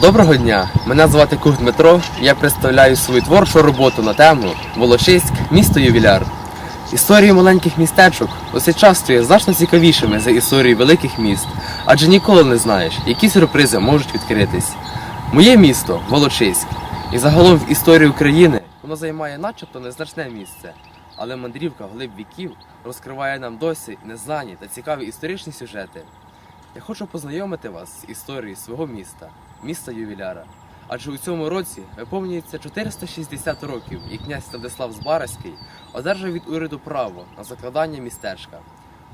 Доброго дня! Мене звати Кух Дмитро. Я представляю свою творчу роботу на тему Волочиськ, місто ювіляр. Історії маленьких містечок досить часто є значно цікавішими за історії великих міст, адже ніколи не знаєш, які сюрпризи можуть відкритись. Моє місто Волочиськ, і загалом в історії України воно займає начебто незначне місце, але мандрівка глиб віків розкриває нам досі незнані та цікаві історичні сюжети. Я хочу познайомити вас з історією свого міста, міста ювіляра. Адже у цьому році виповнюється 460 років, і князь Владислав Збаразький одержав від уряду право на закладання містечка.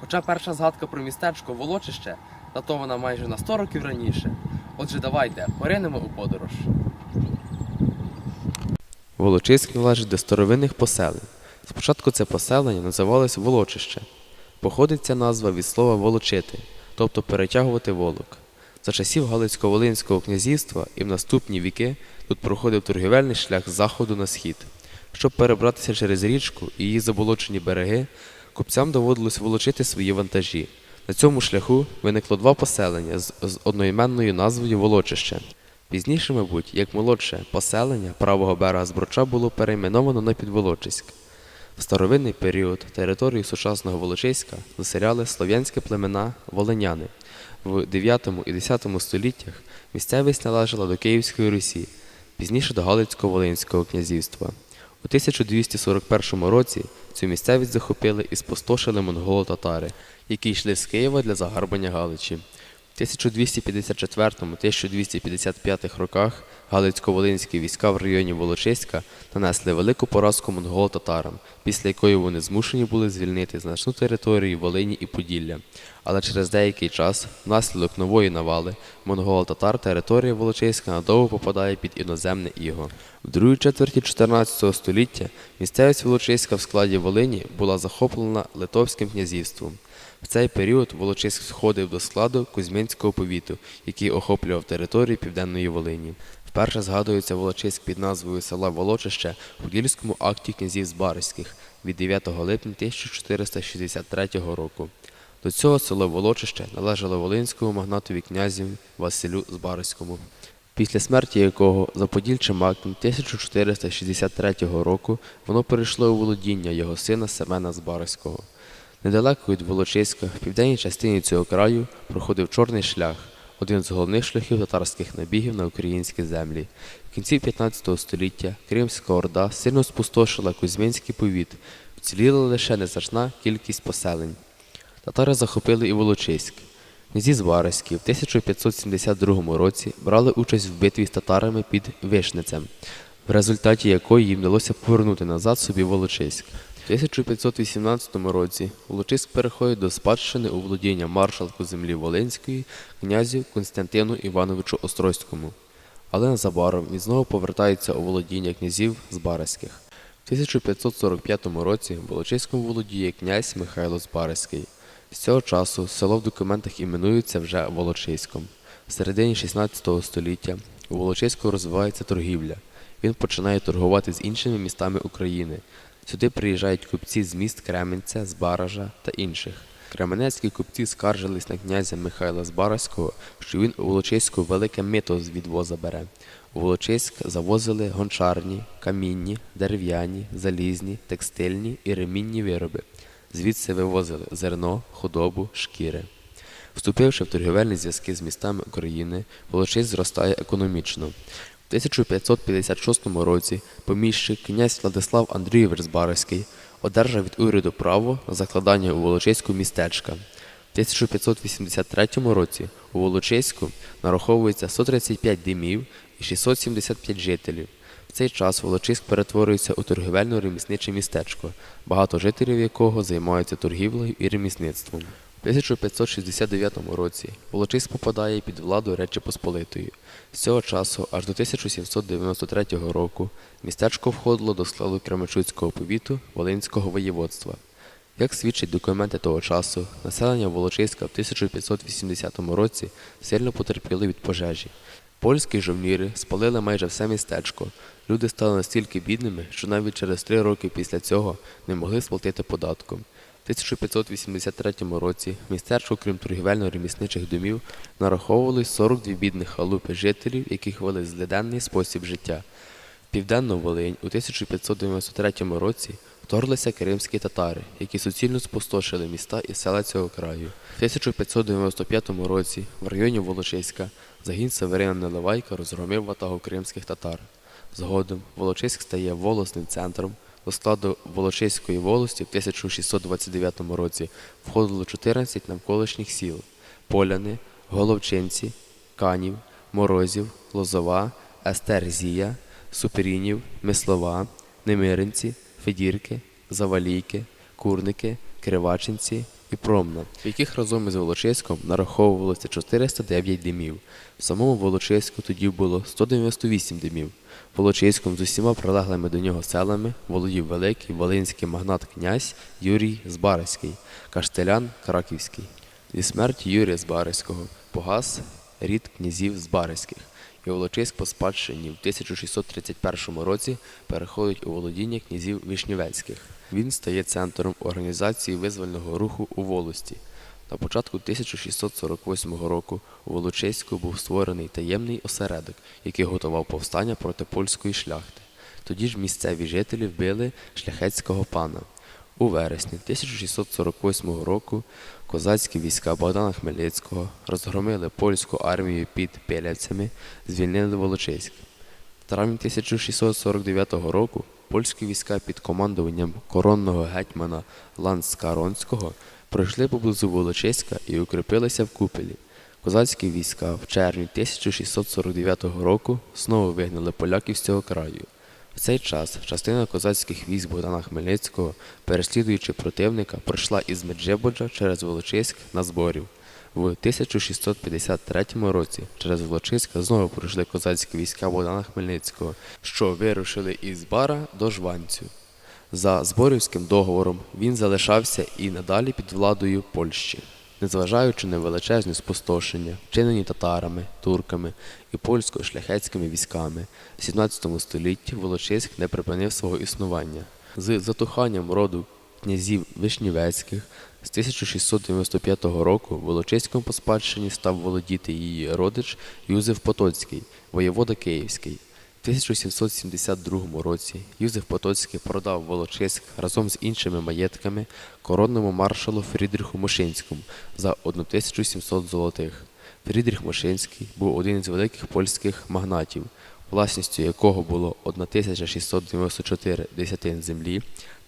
Хоча перша згадка про містечко Волочище датована майже на 100 років раніше. Отже, давайте поринемо у подорож. Волочиськ належить до старовинних поселень. Спочатку це поселення називалось Волочище. Походить ця назва від слова волочити, тобто перетягувати волок. За часів Галицько-Волинського князівства і в наступні віки тут проходив торгівельний шлях з заходу на схід. Щоб перебратися через річку і її заболочені береги, купцям доводилось волочити свої вантажі. На цьому шляху виникло два поселення з, з одноіменною назвою Волочище. Пізніше, мабуть, як молодше поселення правого берега Збруча було перейменовано на Підволочиськ. В старовинний період територію сучасного Волочиська заселяли слов'янські племена волиняни. В 9 і 10 століттях місцевість належала до Київської Русі, пізніше до Галицько-Волинського князівства. У 1241 році цю місцевість захопили і спустошили монголо-татари, які йшли з Києва для загарбання Галичі. В 1254-1255 роках Галицько-Волинські війська в районі Волочиська нанесли велику поразку монголо-татарам, після якої вони змушені були звільнити значну територію Волині і Поділля. Але через деякий час, внаслідок нової навали, монголо-татар територія Волочиська надовго попадає під іноземне іго. В другій четверті 14 століття місцевість Волочиська в складі Волині була захоплена Литовським князівством. В цей період Волочиськ входив до складу Кузьминського повіту, який охоплював територію Південної Волині. Вперше згадується Волочиськ під назвою села Волочище в Подільському акті князів Збаrizьких від 9 липня 1463 року. До цього село Волочище належало волинському магнатові князю Василю Збаrizькому, після смерті якого за Подільчим актом 1463 року воно перейшло у володіння його сина Семена Збаrizького. Недалеко від Волочиська, в південній частині цього краю, проходив Чорний шлях, один з головних шляхів татарських набігів на українські землі. В кінці 15 століття Кримська Орда сильно спустошила Кузьминський повіт, вціліла лише незначна кількість поселень. Татари захопили і Волочиськ. Князі Звариські в 1572 році брали участь в битві з татарами під Вишницем, в результаті якої їм вдалося повернути назад собі Волочиськ. В 1518 році Волочиськ переходить до спадщини у володіння маршалку землі Волинської князю Константину Івановичу Острозькому. Але незабаром він знову повертається у володіння князів Збаразьких. В 1545 році Волочиськом володіє князь Михайло Збаразький. З цього часу село в документах іменується вже Волочиськом. В середині 16 століття у Волочиську розвивається торгівля. Він починає торгувати з іншими містами України. Сюди приїжджають купці з міст Кременця, Збаража та інших. Кременецькі купці скаржились на князя Михайла Збаразького, що він у Волочиську велике мито з відвоза бере. У Волочиськ завозили гончарні, камінні, дерев'яні, залізні, текстильні і ремінні вироби. Звідси вивозили зерно, худобу, шкіри. Вступивши в торгівельні зв'язки з містами України, Волочиськ зростає економічно. В 1556 році поміщик князь Владислав Андрійович Збаразький одержав від уряду право на закладання у Волочиську містечка. В 1583 році у Волочиську нараховується 135 димів і 675 жителів. В цей час Волочиськ перетворюється у торгівельно-ремісниче містечко, багато жителів якого займаються торгівлею і ремісництвом. У 1569 році Волочиськ попадає під владу Речі Посполитої. З цього часу аж до 1793 року містечко входило до складу Кременчуцького повіту Волинського воєводства. Як свідчать документи того часу, населення Волочиська в 1580 році сильно потерпіло від пожежі. Польські жовніри спалили майже все містечко. Люди стали настільки бідними, що навіть через три роки після цього не могли сплатити податку. 1583 році містечку, крім торгівельно-ремісничих домів, нараховували 42 бідних халупи жителів, яких вели злиденний спосіб життя. В Південну Волинь у 1593 році вторглися кримські татари, які суцільно спустошили міста і села цього краю. В 1595 році в районі Волочиська загін Северина Неливайка розгромив ватагу кримських татар. Згодом Волочиськ стає волосним центром. До складу Волочиської волості в 1629 році входило 14 навколишніх сіл – Поляни, Головчинці, Канів, Морозів, Лозова, Естерзія, Суперінів, Мислова, Немиринці, Федірки, Завалійки, Курники, Кривачинці і Промна, в яких разом із Волочиськом нараховувалося 409 димів. В самому Волочиську тоді було 198 димів. Волочиськом з усіма прилеглими до нього селами володів великий волинський магнат князь Юрій Збаразький, каштелян Краківський. Зі смерті Юрія Збаразького погас рід князів Збаразьких, і Волочиськ по спадщині в 1631 році переходить у володіння князів Вишнівецьких. Він стає центром організації визвольного руху у Волості. На початку 1648 року у Волочиську був створений таємний осередок, який готував повстання проти польської шляхти. Тоді ж місцеві жителі вбили шляхетського пана. У вересні 1648 року козацькі війська Богдана Хмельницького розгромили польську армію під Пелявцями, звільнили Волочиськ. В травні 1649 року польські війська під командуванням коронного гетьмана Ланскаронського пройшли поблизу Волочиська і укріпилися в купелі. Козацькі війська в червні 1649 року знову вигнали поляків з цього краю. В цей час частина козацьких військ Богдана Хмельницького, переслідуючи противника, пройшла із Меджибоджа через Волочиськ на зборів. В 1653 році через Волочиська знову пройшли козацькі війська Богдана Хмельницького, що вирушили із Бара до Жванцю. За Зборівським договором він залишався і надалі під владою Польщі. Незважаючи на величезні спустошення, вчинені татарами, турками і польсько-шляхетськими військами, в 17 столітті Волочиськ не припинив свого існування. З затуханням роду князів Вишнівецьких з 1695 року Волочиськом по спадщині став володіти її родич Юзеф Потоцький, воєвода Київський. В 1772 році Юзеф Потоцький продав Волочиськ разом з іншими маєтками коронному маршалу Фрідріху Мошинському за 1700 золотих. Фрідріх Мошинський був один із великих польських магнатів, власністю якого було 1694 десятин землі,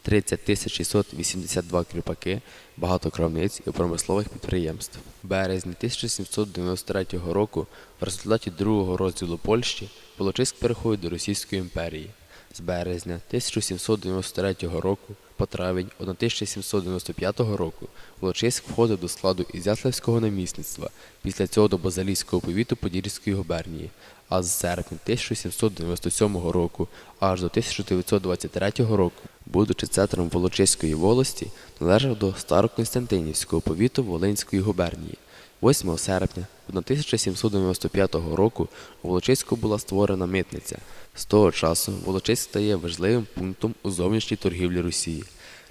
30 682 кріпаки, багато крамниць і промислових підприємств. В березні 1793 року в результаті другого розділу Польщі Волочиськ переходить до Російської імперії. З березня 1793 року по травень 1795 року Волочиськ входив до складу Ізяславського намісництва, після цього до Базалійського повіту Подільської губернії, а з серпня 1797 року аж до 1923 року, будучи центром Волочиської волості, належав до Староконстантинівського повіту Волинської губернії. 8 серпня 1795 року у Волочиську була створена митниця. З того часу Волочиськ стає важливим пунктом у зовнішній торгівлі Росії.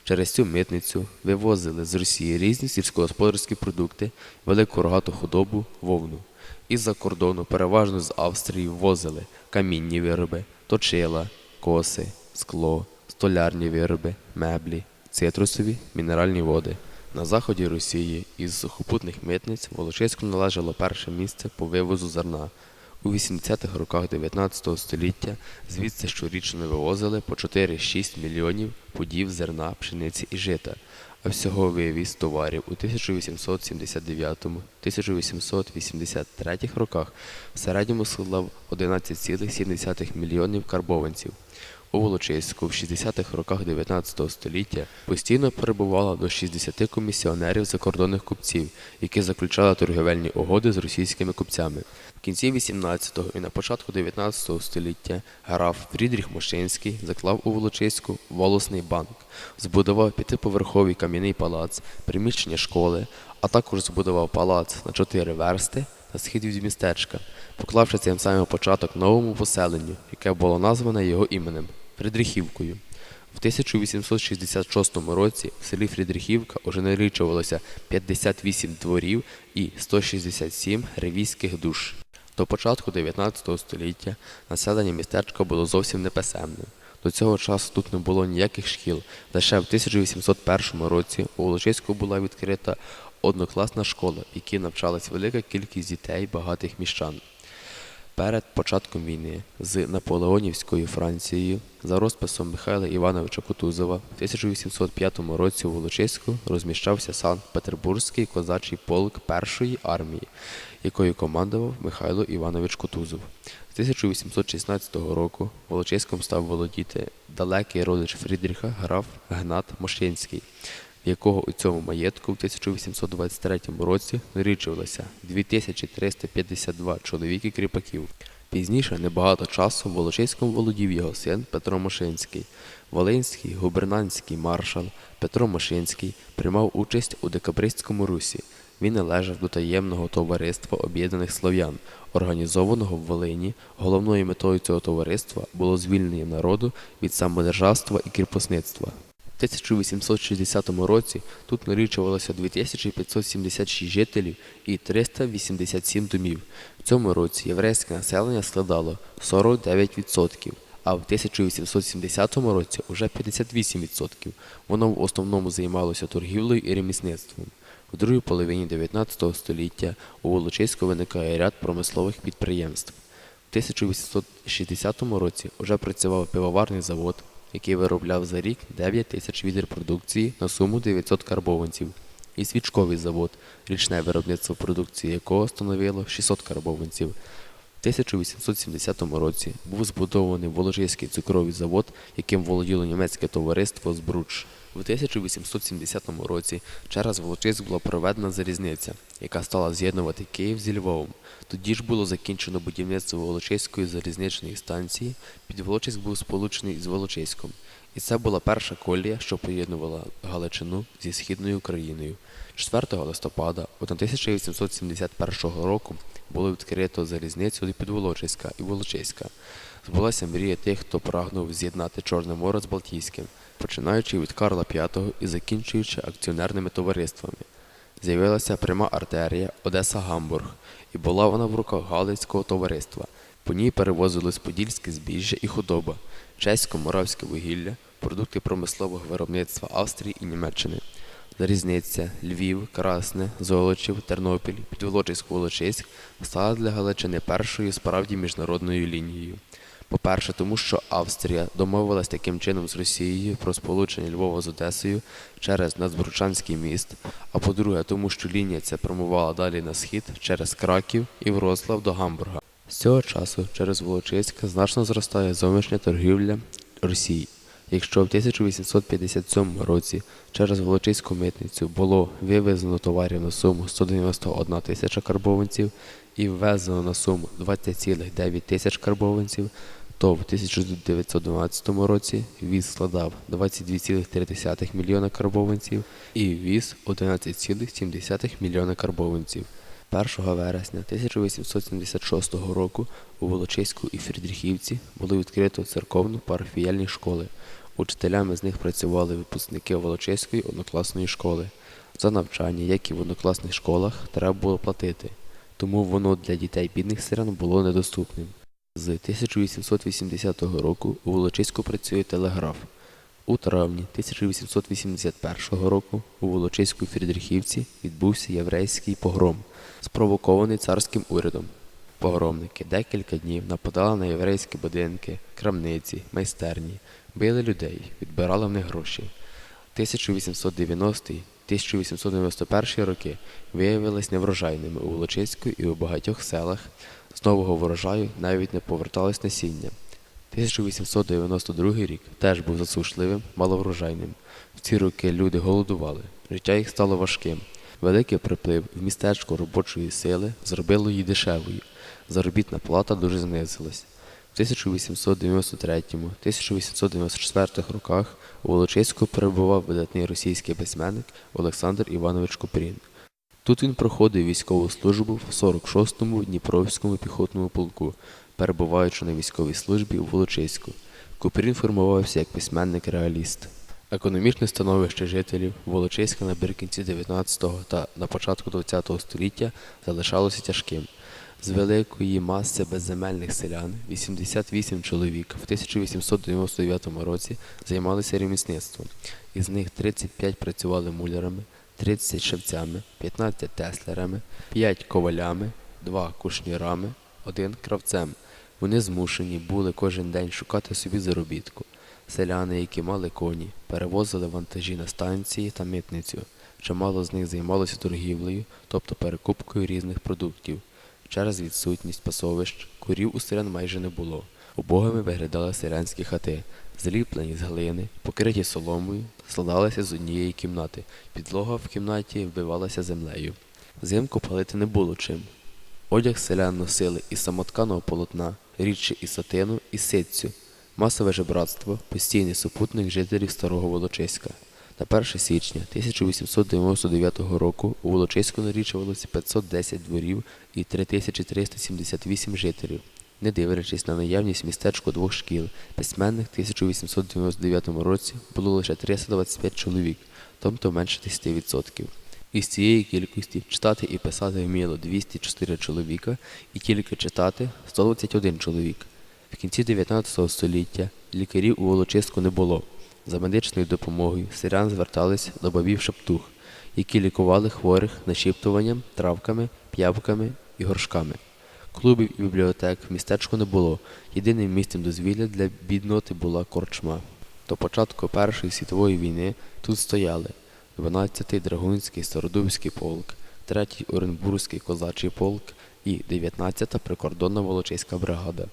Через цю митницю вивозили з Росії різні сільськогосподарські продукти, велику рогату худобу, вовну. Із-за кордону переважно з Австрії ввозили камінні вироби, точила, коси, скло, столярні вироби, меблі, цитрусові, мінеральні води. На заході Росії із сухопутних митниць Волочиську належало перше місце по вивозу зерна. У 80-х роках 19 століття звідси щорічно вивозили по 4-6 мільйонів пудів зерна, пшениці і жита, а всього вивіз товарів у 1879-1883 роках в середньому складав 11,7 мільйонів карбованців. У Волочиську в 60-х роках 19 століття постійно перебувало до 60 комісіонерів закордонних купців, які заключали торговельні угоди з російськими купцями. В кінці 18-го і на початку 19 століття граф Фрідріх Мошинський заклав у Волочиську волосний банк, збудував п'ятиповерховий кам'яний палац, приміщення школи, а також збудував палац на чотири версти на схід від містечка, поклавши цим самим початок новому поселенню, яке було назване його іменем Фридрихівкою. В 1866 році в селі Фрідрихівка уже налічувалося 58 дворів і 167 ревізьких душ. До початку 19 століття населення містечка було зовсім неписемним. До цього часу тут не було ніяких шкіл. Лише в 1801 році у Волочиську була відкрита однокласна школа, в якій навчалась велика кількість дітей багатих міщан. Перед початком війни з Наполеонівською Францією за розписом Михайла Івановича Кутузова в 1805 році у Волочиську розміщався Санкт-Петербурзький козачий полк першої армії, якою командував Михайло Іванович Кутузов. З 1816 року Волочиськом став володіти далекий родич Фрідріха граф Гнат Мошинський, якого у цьому маєтку в 1823 році налічувалося 2352 чоловіки кріпаків. Пізніше небагато часу Волочиськом володів його син Петро Мошинський. Волинський губернанський маршал Петро Мошинський приймав участь у декабристському русі. Він належав до таємного товариства об'єднаних слов'ян, організованого в Волині. Головною метою цього товариства було звільнення народу від самодержавства і кріпосництва. В 1860 році тут налічувалося 2576 жителів і 387 домів. В цьому році єврейське населення складало 49%, а в 1870 році вже 58%. Воно в основному займалося торгівлею і ремісництвом. У другій половині 19 століття у Волочиську виникає ряд промислових підприємств. В 1860 році вже працював пивоварний завод, який виробляв за рік 9 тисяч відер продукції на суму 900 карбованців, і свічковий завод, річне виробництво продукції якого становило 600 карбованців. В 1870 році був збудований Волочиський цукровий завод, яким володіло німецьке товариство «Збруч». В 1870 році через Волочиськ була проведена залізниця, яка стала з'єднувати Київ зі Львовом. Тоді ж було закінчено будівництво Волочиської залізничної станції. Під Волочиськ був сполучений з Волочиськом. І це була перша колія, що поєднувала Галичину зі східною Україною. 4 листопада 1871 року було відкрито залізницю до Підволочиська і Волочиська. Збулася мрія тих, хто прагнув з'єднати Чорне море з Балтійським, починаючи від Карла V і закінчуючи акціонерними товариствами. З'явилася пряма артерія Одеса-Гамбург, і була вона в руках Галицького товариства. По ній перевозилось подільське збіжжя і худоба, чесько-моравське вугілля, продукти промислового виробництва Австрії і Німеччини. Залізниця, Львів, Красне, Золочів, Тернопіль, Підволочиськ, Волочиськ стала для Галичини першою справді міжнародною лінією. По-перше, тому що Австрія домовилась таким чином з Росією про сполучення Львова з Одесою через Нацбручанський міст. А по-друге, тому що лінія ця прямувала далі на схід через Краків і Вроцлав до Гамбурга. З цього часу через Волочиськ значно зростає зовнішня торгівля Росії. Якщо в 1857 році через Волочиську митницю було вивезено товарів на суму 191 тисяча карбованців і ввезено на суму 20,9 тисяч карбованців, то в 1912 році віз складав 22,3 мільйона карбованців і віз 11,7 мільйона карбованців. 1 вересня 1876 року у Волочиську і Фрідріхівці було відкрито церковно парафіяльні школи. Учителями з них працювали випускники Волочиської однокласної школи. За навчання, як і в однокласних школах, треба було платити, тому воно для дітей бідних селян було недоступним. З 1880 року у Волочиську працює телеграф. У травні 1881 року у Волочиську Фрідрихівці відбувся єврейський погром, спровокований царським урядом. Погромники декілька днів нападали на єврейські будинки, крамниці, майстерні, били людей, відбирали в них гроші. 1890-1891 роки виявились неврожайними у Волочиську і у багатьох селах. З нового врожаю навіть не поверталось насіння. 1892 рік теж був засушливим, маловрожайним. В ці роки люди голодували, життя їх стало важким. Великий приплив в містечко робочої сили зробило її дешевою. Заробітна плата дуже знизилась. В 1893-1894 роках у Волочиську перебував видатний російський письменник Олександр Іванович Купрін. Тут він проходив військову службу в 46-му Дніпровському піхотному полку, перебуваючи на військовій службі у Волочиську. Купрін формувався як письменник-реаліст. Економічне становище жителів Волочиська наприкінці 19-го та на початку 20-го століття залишалося тяжким. З великої маси безземельних селян 88 чоловік в 1899 році займалися ремісництвом. Із них 35 працювали мулярами, 30 шевцями, 15 теслерами, 5 ковалями, 2 кушнірами, 1 кравцем. Вони змушені були кожен день шукати собі заробітку. Селяни, які мали коні, перевозили вантажі на станції та митницю. Чимало з них займалося торгівлею, тобто перекупкою різних продуктів. Через відсутність пасовищ курів у селян майже не було. Убогими виглядали селянські хати, зліплені з глини, покриті соломою, складалися з однієї кімнати. Підлога в кімнаті вбивалася землею. Взимку палити не було чим. Одяг селян носили із самотканого полотна, рідше із сатину і ситцю. Масове жебратство – постійний супутник жителів Старого Волочиська. На 1 січня 1899 року у Волочиську налічувалося 510 дворів і 3378 жителів. Не дивлячись на наявність містечку двох шкіл, письменних в 1899 році було лише 325 чоловік, тобто менше 10%. Із цієї кількості читати і писати вміло 204 чоловіка і тільки читати 121 чоловік. В кінці 19 століття лікарів у Волочиську не було. За медичною допомогою селян звертались до бабів шептух, які лікували хворих нашіптуванням, травками, п'явками і горшками. Клубів і бібліотек в містечку не було. Єдиним місцем дозвілля для бідноти була корчма. До початку Першої світової війни тут стояли 12-й Драгунський Стародубський полк, 3-й Оренбурзький козачий полк і 19-та прикордонна Волочиська бригада.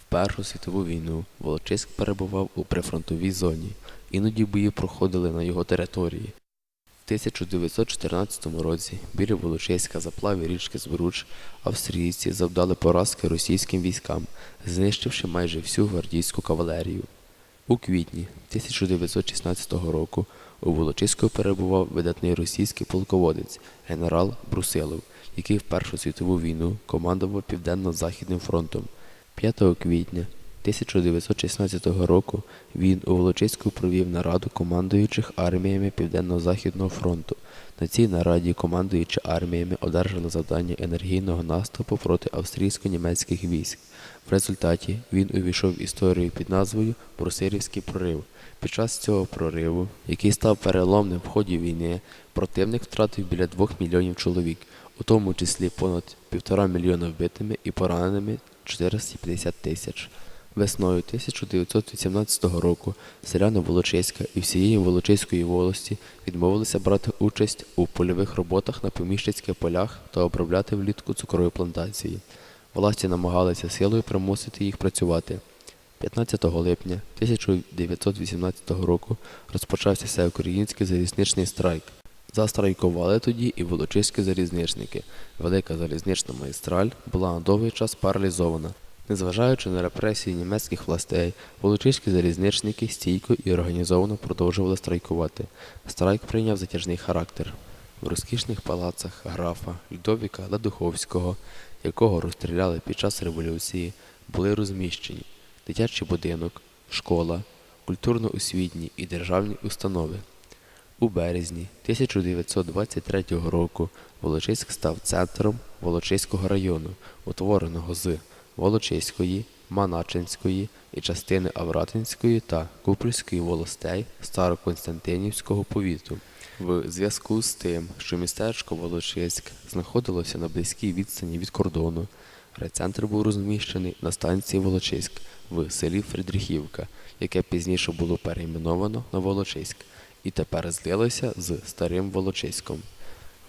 В Першу світову війну Волочиськ перебував у прифронтовій зоні. Іноді бої проходили на його території. В 1914 році біля Волочиська заплаві річки Збруч австрійці завдали поразки російським військам, знищивши майже всю гвардійську кавалерію. У квітні 1916 року у Волочиську перебував видатний російський полководець генерал Брусилов, який в Першу світову війну командував Південно-Західним фронтом. 5 квітня 1916 року він у Волочиську провів нараду командуючих арміями Південно-Західного фронту. На цій нараді командуючі арміями одержали завдання енергійного наступу проти австрійсько-німецьких військ. В результаті він увійшов в історію під назвою Брусилівський прорив. Під час цього прориву, який став переломним в ході війни, противник втратив біля 2 мільйонів чоловік, у тому числі понад півтора мільйона вбитими і пораненими 450 тисяч. Весною 1918 року селяни Волочиська і всієї Волочиської волості відмовилися брати участь у польових роботах на поміщицьких полях та обробляти влітку цукрові плантації. Власті намагалися силою примусити їх працювати. 15 липня 1918 року розпочався всеукраїнський залізничний страйк. Застрайкували тоді і волочиські залізничники. Велика залізнична магістраль була на довгий час паралізована. Незважаючи на репресії німецьких властей, волочиські залізничники стійко і організовано продовжували страйкувати. Страйк прийняв затяжний характер. В розкішних палацах графа Людовіка Ладуховського, якого розстріляли під час революції, були розміщені дитячий будинок, школа, культурно-освітні і державні установи. У березні 1923 року Волочиськ став центром Волочиського району, утвореного з Волочиської, Маначинської і частини Авратинської та Купрської волостей Староконстантинівського повіту. В зв'язку з тим, що містечко Волочиськ знаходилося на близькій відстані від кордону, райцентр був розміщений на станції Волочиськ в селі Фридрихівка, яке пізніше було перейменовано на Волочиськ і тепер злилося з Старим Волочиськом.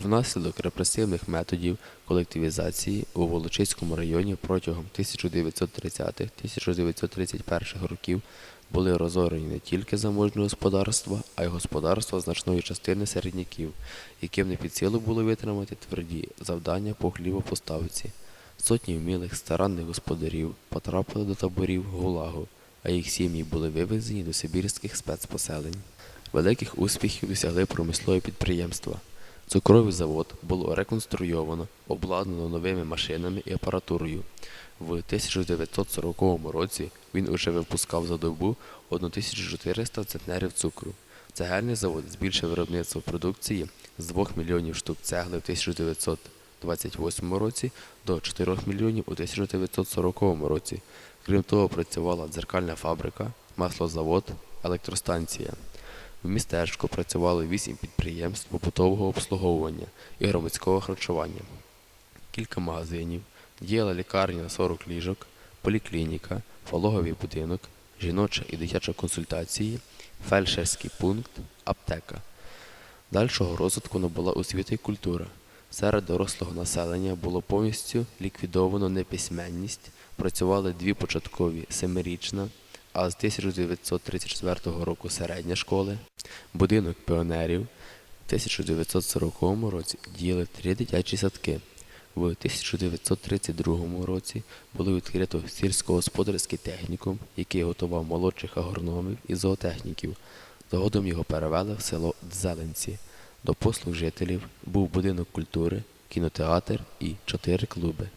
Внаслідок репресивних методів колективізації у Волочиському районі протягом 1930-1931 років були розорені не тільки заможні господарства, а й господарства значної частини середняків, яким не під силу було витримати тверді завдання по хлібопоставці. Сотні вмілих старанних господарів потрапили до таборів Гулагу, а їх сім'ї були вивезені до сибірських спецпоселень. Великих успіхів досягли промислові підприємства. Цукровий завод було реконструйовано, обладнано новими машинами і апаратурою. В 1940 році він уже випускав за добу 1400 центнерів цукру. Цегельний завод збільшив виробництво продукції з 2 мільйонів штук цегли в 1928 році до 4 мільйонів у 1940 році. Крім того, працювала дзеркальна фабрика, маслозавод, електростанція. В містечку працювали 8 підприємств побутового обслуговування і громадського харчування кілька магазинів, діяла лікарня на 40 ліжок, поліклініка, пологовий будинок, жіноча і дитяча консультації, фельдшерський пункт, аптека. Дальшого розвитку набула освіта і культура. Серед дорослого населення було повністю ліквідовано неписьменність, працювали дві початкові семирічна, а з 1934 року середня школи, будинок піонерів. В 1940 році діяли три дитячі садки. В 1932 році було відкрито сільськогосподарський технікум, який готував молодших агрономів і зоотехніків. Згодом його перевели в село Дзеленці. До послуг жителів був будинок культури, кінотеатр і чотири клуби.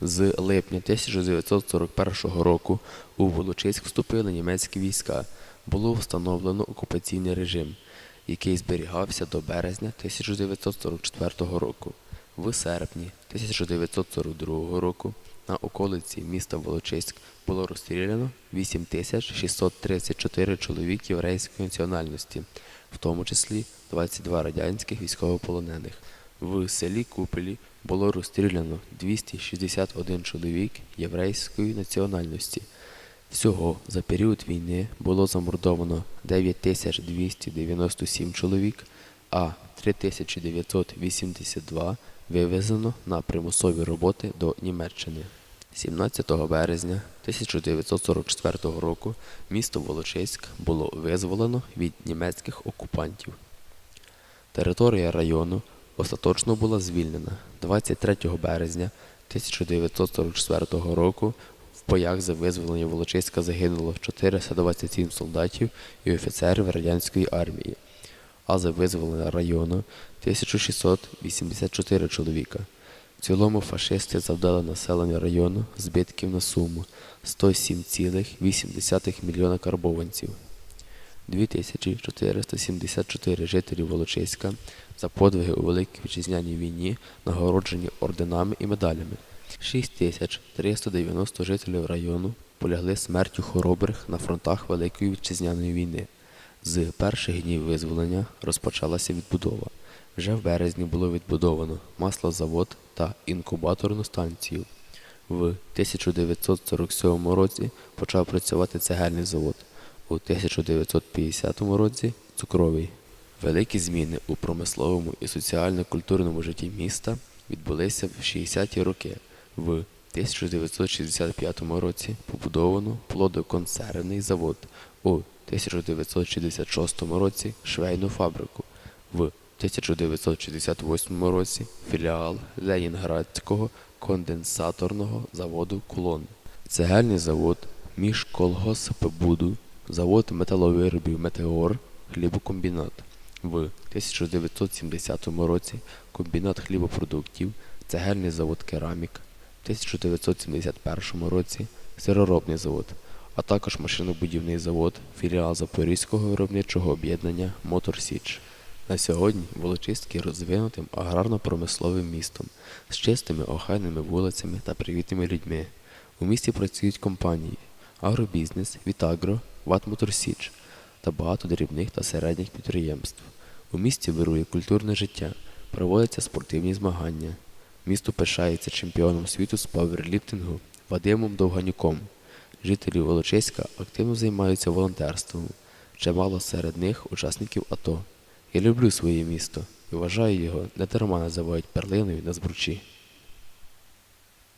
З липня 1941 року у Волочиськ вступили німецькі війська. Було встановлено окупаційний режим, який зберігався до березня 1944 року. В серпні 1942 року на околиці міста Волочиськ було розстріляно 8634 чоловік єврейської національності, в тому числі 22 радянських військовополонених. В селі Купелі було розстріляно 261 чоловік єврейської національності. Всього за період війни було замордовано 9297 чоловік, а 3982 вивезено на примусові роботи до Німеччини. 17 березня 1944 року місто Волочиськ було визволено від німецьких окупантів. Територія району остаточно була звільнена 23 березня 1944 року. В боях за визволення Волочиська загинуло 427 солдатів і офіцерів радянської армії, а за визволення району 1684 чоловіка. В цілому фашисти завдали населенню району збитків на суму 107,8 мільйона карбованців. 2474 жителі Волочиська за подвиги у Великій Вітчизняній війні нагороджені орденами і медалями. 6390 жителів району полягли смертю хоробрих на фронтах Великої Вітчизняної війни. З перших днів визволення розпочалася відбудова. Вже в березні було відбудовано маслозавод та інкубаторну станцію. В 1947 році почав працювати цегельний завод, у 1950 році цукровий. Великі зміни у промисловому і соціально-культурному житті міста відбулися в 60-ті роки. В 1965 році побудовано плодоконсервний завод, у 1966 році швейну фабрику, в 1968 році філіал Ленінградського конденсаторного заводу Кулон, цегельний завод Міжколгоспбуду, завод металовиробів Метеор, хлібокомбінат. В 1970 році комбінат хлібопродуктів, цегельний завод Керамік, в 1971 році сироробний завод, а також машинобудівний завод, філіал Запорізького виробничого об'єднання Мотор Січ. На сьогодні Волочиськ розвинутим аграрно-промисловим містом з чистими охайними вулицями та привітними людьми. У місті працюють компанії Агробізнес, Вітагро, Ватмотор Січ та багато дрібних та середніх підприємств. У місті вирує культурне життя, проводяться спортивні змагання. Місто пишається чемпіоном світу з паверліфтингу Вадимом Довганюком. Жителі Волочиська активно займаються волонтерством. Чимало серед них учасників АТО. Я люблю своє місто і вважаю його не дарма називають перлиною на збручі.